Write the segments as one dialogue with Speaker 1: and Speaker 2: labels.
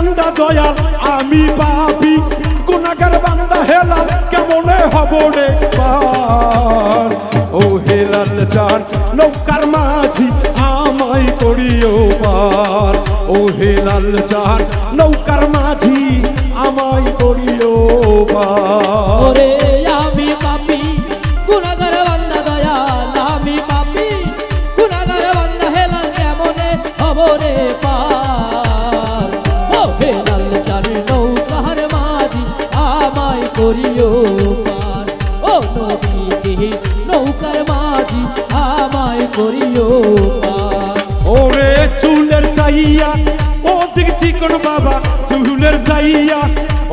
Speaker 1: বান্দা দয়াল, আমি পাপি। গুণাগার বান্দা হেলাল, কেমনে হব রে ও হেলাল চার নৌকার মাঝি আমায় করিও পার। ও হেলাল চার নৌকার মাঝি আমায় করিও পার।
Speaker 2: করিও
Speaker 1: ওরে চুলের চাইয়া ও দিক চিকন বাবা চুলের চাইয়া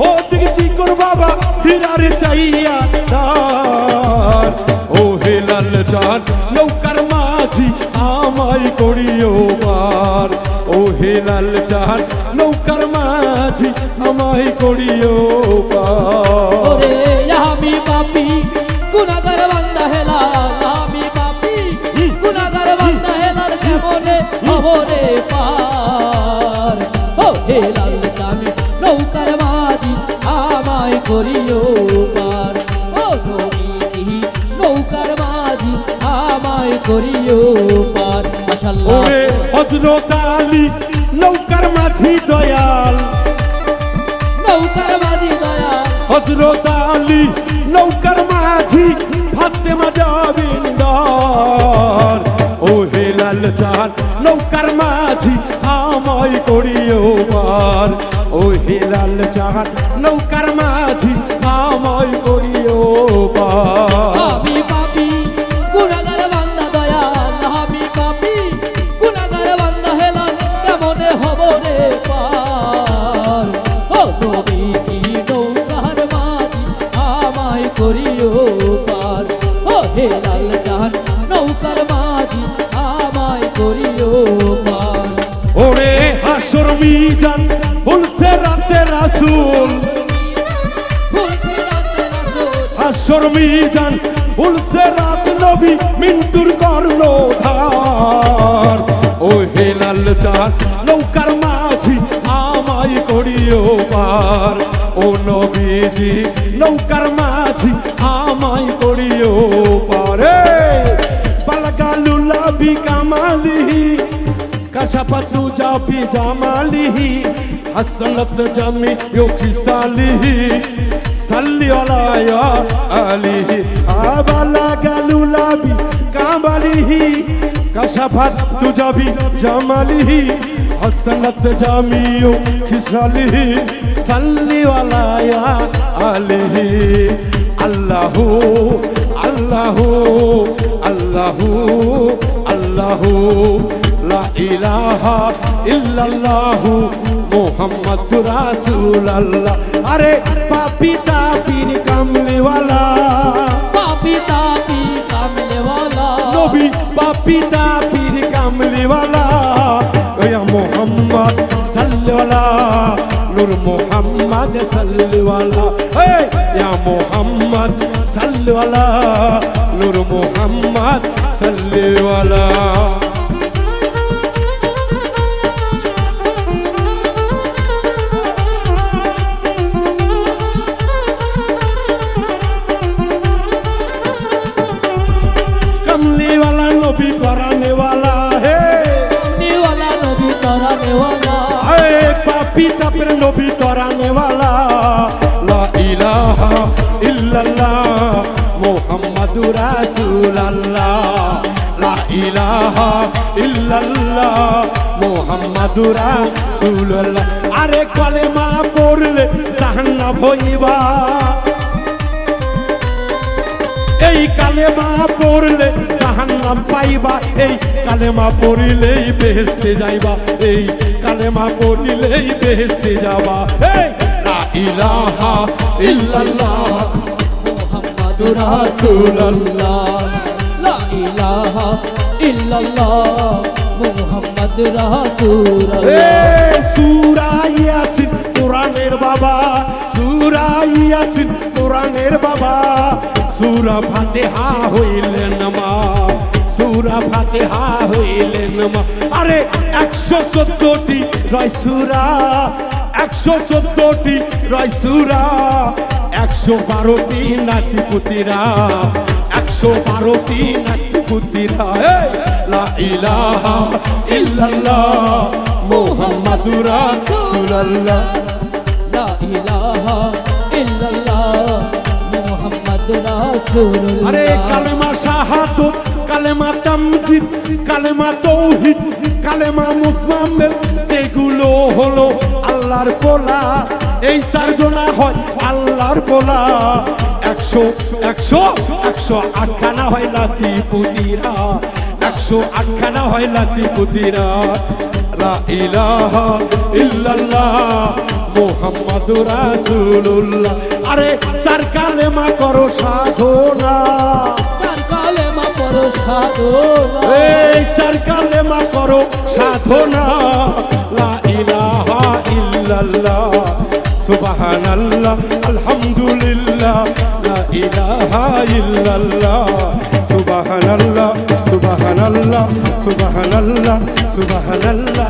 Speaker 1: ও দিক চিকন বাবা হীরার চাইয়া তার। ও হেলাল চাঁদ নৌকার মাঝি আমায় করিও পার। ও হেলাল চাঁদ নৌকার মাঝি আমায় করিও পার।
Speaker 2: ওরে আমি পাপি গুনাগার কেমনে পার। ও হেলাল আমি নৌকার মাঝি আমায় করিও পার। ও নবীজি নৌকার মাঝি আমায় করিও পার। মাশাআল্লাহ।
Speaker 1: ওরে আলী নৌকার মাঝি দয়াল।
Speaker 2: নৌকার মাঝি দয়া
Speaker 1: হজরত আলী নৌকার মাঝি ফাতেমা জাবিন্দার মাঝি আমায় করিও পার। ও হেলাল চাহাত নৌকার মাঝি আমায় হাসর মিজান বলছে রাতে রাসুল। হাসর মিজান রাত নবী, মিন্টুর কর্ণধার। ও হেলাল চাঁদ, নৌকার মাঝি, আমায় করিও পার। ও নবীজি, নৌকার মাঝি, আমায় করিও পারে। বালগালুলা বি জামালিহি হাসনত জামি ইউ খিসালিহি সাল্লি আলা ইয়া আলিহি আবালা গালুলাবি কামালিহি কশফত তুজাবি জামালিহি হাসনত জামি ইউ খিসালিহি সাল্লি আলা ইয়া আলিহি আল্লাহু আল্লাহু আল্লাহু আল্লাহু লা ইলাহা ইল্লাল্লাহু মুহাম্মাদুর রাসূলুল্লাহ। আরে পাপি তাপির কামলিওয়ালা।
Speaker 2: পাপি তাপি কামলে ওয়ালা
Speaker 1: নবী পাপি তাপির কামলিওয়ালা। ওয়া মুহাম্মদ সাল্লাল্লাহ নূর মুহাম্মদ সাল্লাল্লাহ হে ইয়া মুহাম্মদ সাল্লাল্লাহ নূর মুহাম্মদ সাল্লাল্লাহ পিতা
Speaker 2: পর নবী
Speaker 1: তরানে ওয়ালা লা ইলাহা ইল্লাল্লাহ মুহাম্মাদুর রাসূলুল্লাহ। লা ইলাহা ইল্লাল্লাহ মুহাম্মাদুর রাসূলুল্লাহ। আরে কলেমা পড়লে জাহান্নাম হইবা। এই কালেমা পড়লে জাহান্নাম পাইবা, এই কালেমা পড়িলেই বেহেস্তে যাইবা, এই কালেমা পড়িলেই বেহেস্তে যাবা। এই লা ইলাহা ইল্লাল্লাহ,
Speaker 2: মুহাম্মাদুর রাসূলুল্লাহ। লা ইলাহা ইল্লাল্লাহ, মুহাম্মাদুর রাসূলুল্লাহ।
Speaker 1: এ সূরা ইয়াসিন, কোরআনের বাবা, সূরা ইয়াসিন, কোরআনের সূরা ফাতিহা হইলেন মা। সূরা ফাতিহা হইলেন মা। আরে, একশো চোদ্দটি রয় সূরা, একশো চোদ্দটি রয়সুরা একশো বারোটি নাতিপুতিরা, একশো বারোটি নাতিপুতিরা। লা ইলাহা ইল্লাল্লাহ, মুহাম্মাদুর রাসূলুল্লাহ।
Speaker 2: লা ইলাহা
Speaker 1: আরে কালেমা শাহাদত, কালেমা তামজিদ, কালেমা তৌহিদ, কালেমা মুসলামের, এগুলো হলো আল্লাহর পোলা এই চারজনা হয় আল্লাহর পোলা একশো একশো একশো আটখানা হয় লাতি পুতিরা একশো আটখানা হয় লাতি পুতিরা লা ইলাহা ইল্লাল্লাহ। মুহাম্মাদুর রাসূলুল্লাহ। আরে চার কালেমা করো সাধনা।
Speaker 2: চার কালেমা পড়ো সাধনা।
Speaker 1: এই চার কালেমা করো সাধনা। লা ইলাহা ইল্লাল্লাহ সুবহানাল্লাহ আলহামদুলিল্লাহ। লা ইলাহা ইল্লাল্লাহ সুবহানাল্লাহ সুবহানাল্লাহ সুবহানাল্লাহ সুবহানাল্লাহ।